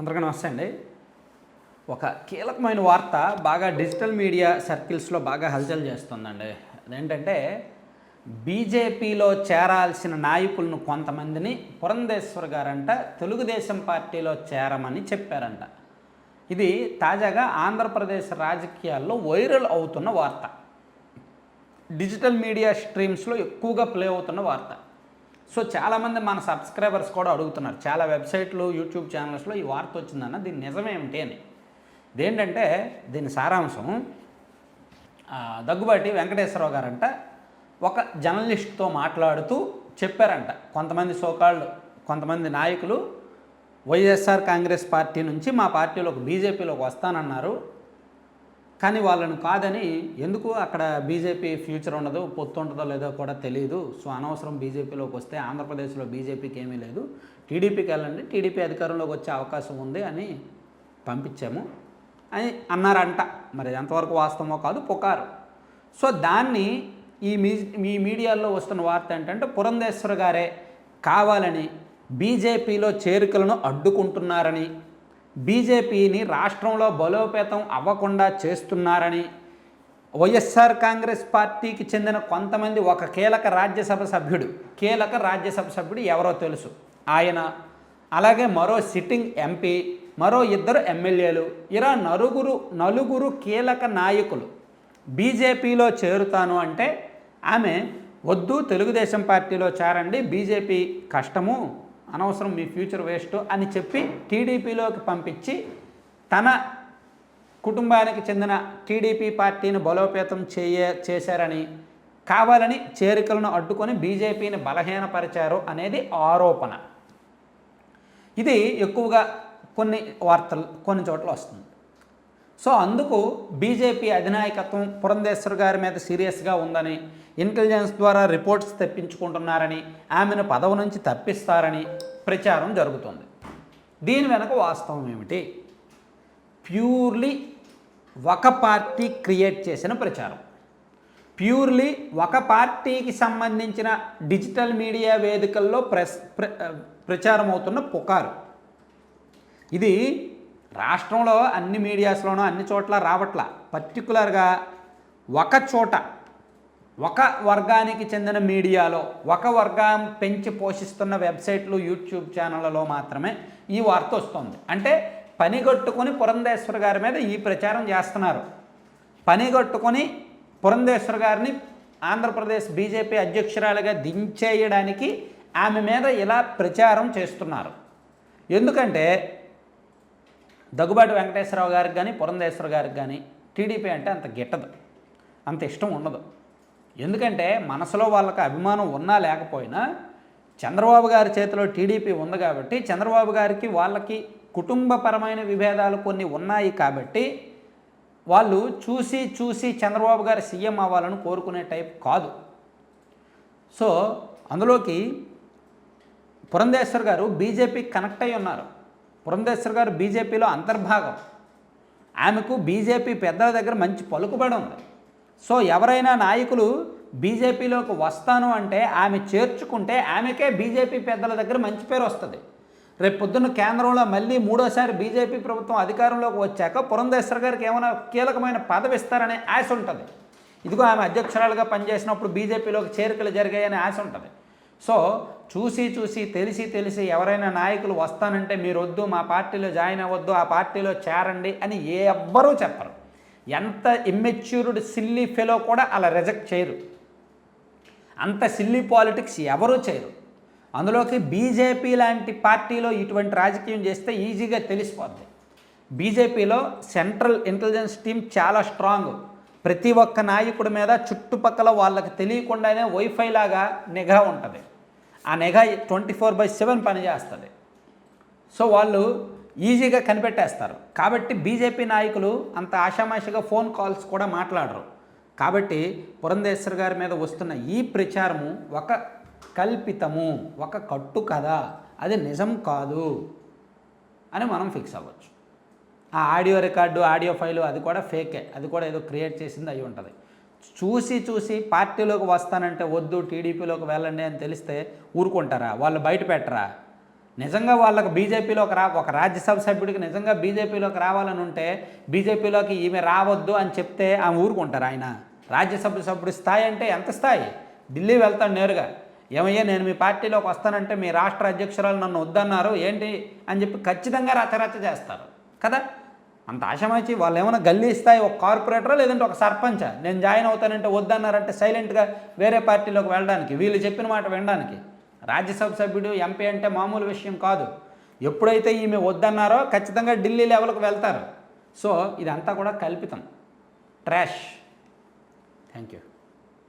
అందరికీ నమస్తే అండి. ఒక కీలకమైన వార్త బాగా డిజిటల్ మీడియా సర్కిల్స్లో బాగా హల్చల్ చేస్తుందండి. అదేంటంటే బీజేపీలో చేరాల్సిన నాయకులను కొంతమందిని పురంధేశ్వర్ గారంట తెలుగుదేశం పార్టీలో చేరమని చెప్పారంట. ఇది తాజాగా ఆంధ్రప్రదేశ్ రాజకీయాల్లో వైరల్ అవుతున్న వార్త. డిజిటల్ మీడియా స్ట్రీమ్స్లో ఎక్కువగా ప్లే అవుతున్న వార్త. సో చాలామంది మన సబ్స్క్రైబర్స్ కూడా అడుగుతున్నారు. చాలా వెబ్సైట్లు యూట్యూబ్ ఛానల్స్లో ఈ వార్త వచ్చిందన్న దీని నిజమేమిటి అని. ఇదేంటంటే దీని సారాంశం దగ్గుబాటి వెంకటేశ్వరరావు గారంట ఒక జర్నలిస్ట్తో మాట్లాడుతూ చెప్పారంట. కొంతమంది సోకాళ్ళు కొంతమంది నాయకులు వైఎస్ఆర్ కాంగ్రెస్ పార్టీ నుంచి మా పార్టీలోకి బీజేపీలోకి వస్తానన్నారు. కానీ వాళ్ళను కాదని ఎందుకు అక్కడ బీజేపీ ఫ్యూచర్ ఉండదు పొత్తు ఉంటుందో లేదో కూడా తెలియదు సో అనవసరం బీజేపీలోకి వస్తే ఆంధ్రప్రదేశ్లో బీజేపీకి ఏమీ లేదు. టీడీపీకి వెళ్ళండి. టీడీపీ అధికారంలోకి వచ్చే అవకాశం ఉంది అని పంపించాము. అని అన్నారంట. మరి ఎంతవరకు వాస్తవమో కాదు పుకారు. సో దాన్ని ఈ మీ మీ మీడియాలో వస్తున్న వార్త ఏంటంటే పురంధేశ్వర గారే కావాలని బీజేపీలో చేరికలను అడ్డుకుంటున్నారని బీజేపీని రాష్ట్రంలో బలోపేతం అవ్వకుండా చేస్తున్నారని వైఎస్ఆర్ కాంగ్రెస్ పార్టీకి చెందిన కొంతమంది ఒక కీలక రాజ్యసభ సభ్యుడు. కీలక రాజ్యసభ సభ్యుడు ఎవరో తెలుసు. ఆయన అలాగే మరో సిట్టింగ్ ఎంపీ మరో ఇద్దరు ఎమ్మెల్యేలు ఇలా నలుగురు నలుగురు కీలక నాయకులు బీజేపీలో చేరుతాను అంటే ఆమె వద్దు తెలుగుదేశం పార్టీలో చేరండి బీజేపీ కష్టము. అనవసరం మీ ఫ్యూచర్ వేస్ట్ అని చెప్పి టీడీపీలోకి పంపించి తన కుటుంబానికి చెందిన టీడీపీ పార్టీని బలోపేతం చేయ చేశారని కావాలని చేరికలను అడ్డుకొని బీజేపీని బలహీనపరిచారు అనేది ఆరోపణ. ఇది ఎక్కువగా కొన్ని వార్తలు కొన్ని చోట్ల వస్తుంది. సో అందుకు బీజేపీ అధినాయకత్వం పురంధేశ్వర్ గారి మీద సీరియస్గా ఉందని ఇంటెలిజెన్స్ ద్వారా రిపోర్ట్స్ తెప్పించుకుంటున్నారని ఆమెను పదవి నుంచి తప్పిస్తారని ప్రచారం జరుగుతుంది. దీని వెనక వాస్తవం ఏమిటి? ప్యూర్లీ ఒక పార్టీ క్రియేట్ చేసిన ప్రచారం. ప్యూర్లీ ఒక పార్టీకి సంబంధించిన డిజిటల్ మీడియా వేదికల్లో ప్రెస్ ప్ర ప్రచారం అవుతున్న పుకారు. ఇది రాష్ట్రంలో అన్ని మీడియాస్లోనూ అన్ని చోట్ల రావట్ల. పర్టికులర్గా ఒక చోట ఒక వర్గానికి చెందిన మీడియాలో ఒక వర్గం పెంచి పోషిస్తున్న వెబ్సైట్లు యూట్యూబ్ ఛానళ్ళలో మాత్రమే ఈ వార్త వస్తుంది. అంటే పనిగట్టుకొని పురంధేశ్వర్ గారి మీద ఈ ప్రచారం చేస్తున్నారు. పనిగట్టుకొని పురంధేశ్వర్ గారిని ఆంధ్రప్రదేశ్ బీజేపీ అధ్యక్షురాలుగా దించేయడానికి ఆమె మీద ఇలా ప్రచారం చేస్తున్నారు. ఎందుకంటే దగ్గుబాటి వెంకటేశ్వరరావు గారికి కానీ పురంధేశ్వర గారికి కానీ టీడీపీ అంటే అంత గిట్టదు. అంత ఇష్టం ఉండదు. ఎందుకంటే మనసులో వాళ్ళకి అభిమానం ఉన్నా లేకపోయినా చంద్రబాబు గారి చేతిలో టీడీపీ ఉంది కాబట్టి చంద్రబాబు గారికి వాళ్ళకి కుటుంబపరమైన విభేదాలు కొన్ని ఉన్నాయి కాబట్టి వాళ్ళు చూసి చూసి చంద్రబాబు గారు సీఎం అవ్వాలని కోరుకునే టైప్ కాదు. సో అందులోకి పురంధేశ్వర్ గారు బీజేపీ కనెక్ట్ అయి ఉన్నారు. పురంధేశ్వర్ గారు బీజేపీలో అంతర్భాగం. ఆమెకు బీజేపీ పెద్దల దగ్గర మంచి పలుకుబడి ఉంది. సో ఎవరైనా నాయకులు బీజేపీలోకి వస్తాను అంటే ఆమె చేర్చుకుంటే ఆమెకే బీజేపీ పెద్దల దగ్గర మంచి పేరు వస్తుంది. రేపు పొద్దున్న కేంద్రంలో మళ్ళీ మూడోసారి బీజేపీ ప్రభుత్వం అధికారంలోకి వచ్చాక పురంధేశ్వర్ గారికి ఏమైనా కీలకమైన పదవి ఇస్తారనే ఆశ ఉంటుంది. ఇదిగో ఆమె అధ్యక్షురాలుగా పనిచేసినప్పుడు బీజేపీలోకి చేరికలు జరిగాయనే ఆశ ఉంటుంది. సో చూసి చూసి తెలిసి తెలిసి ఎవరైనా నాయకులు వస్తానంటే మీరు వద్దు మా పార్టీలో జాయిన్ అవ్వద్దు ఆ పార్టీలో చేరండి అని ఏ ఎవ్వరూ చెప్పరు. ఎంత ఇమ్మెచ్యూర్డ్ సిల్లీ ఫెలో కూడా అలా రిజెక్ట్ చేయరు. అంత సిల్లీ పాలిటిక్స్ ఎవరూ చేయరు. అందులోకి బీజేపీ లాంటి పార్టీలో ఇటువంటి రాజకీయం చేస్తే ఈజీగా తెలిసిపోద్ది. బీజేపీలో సెంట్రల్ ఇంటెలిజెన్స్ టీం చాలా స్ట్రాంగ్ ప్రతి ఒక్క నాయకుడి మీద చుట్టుపక్కల వాళ్ళకి తెలియకుండానే వైఫై లాగా నిఘా ఉంటుంది. ఆ నిఘా ట్వంటీ ఫోర్ బై సెవెన్ పనిచేస్తుంది. సో వాళ్ళు ఈజీగా కనిపెట్టేస్తారు. కాబట్టి బీజేపీ నాయకులు అంత ఆషామాషిగా ఫోన్ కాల్స్ కూడా మాట్లాడరు. కాబట్టి పురంధేశ్వర్ గారి మీద వస్తున్న ఈ ప్రచారము ఒక కల్పితము ఒక కట్టు కథ అది నిజం కాదు అని మనం ఫిక్స్ అవ్వచ్చు. ఆ ఆడియో రికార్డు ఆడియో ఫైలు అది కూడా ఫేకే. అది కూడా ఏదో క్రియేట్ చేసింది అయి ఉంటుంది. చూసి చూసి పార్టీలోకి వస్తానంటే వద్దు టీడీపీలోకి వెళ్ళండి అని తెలిస్తే ఊరుకుంటారా? వాళ్ళు బయట పెట్టరా? నిజంగా వాళ్ళకి బీజేపీలోకి రా ఒక రాజ్యసభ సభ్యుడికి నిజంగా బీజేపీలోకి రావాలని ఉంటే బీజేపీలోకి ఈమె రావద్దు అని చెప్తే ఆమె ఊరుకుంటారు ఆయన? రాజ్యసభ సభ్యుడి స్థాయి అంటే ఎంత స్థాయి? ఢిల్లీ వెళ్తాడు నేరుగా. ఏమయ్యా నేను మీ పార్టీలోకి వస్తానంటే మీ రాష్ట్ర అధ్యక్షురాలు నన్ను వద్దన్నారు ఏంటి? అని చెప్పి ఖచ్చితంగా రచరచ చేస్తారు. కదా? అంత ఆశమాచి వాళ్ళు ఏమైనా గల్లీ స్థాయి ఒక కార్పొరేటరా లేదంటే ఒక సర్పంచా? నేను జాయిన్ అవుతానంటే వద్దన్నారంటే సైలెంట్గా వేరే పార్టీలోకి వెళ్ళడానికి వీళ్ళు చెప్పిన మాట వినడానికి. రాజ్యసభ సభ్యుడు ఎంపీ అంటే మామూలు విషయం కాదు. ఎప్పుడైతే ఈమె వద్దన్నారో ఖచ్చితంగా ఢిల్లీ లెవెల్కి వెళ్తారు. సో ఇదంతా కూడా కల్పితం. ట్రాష్. Thank you.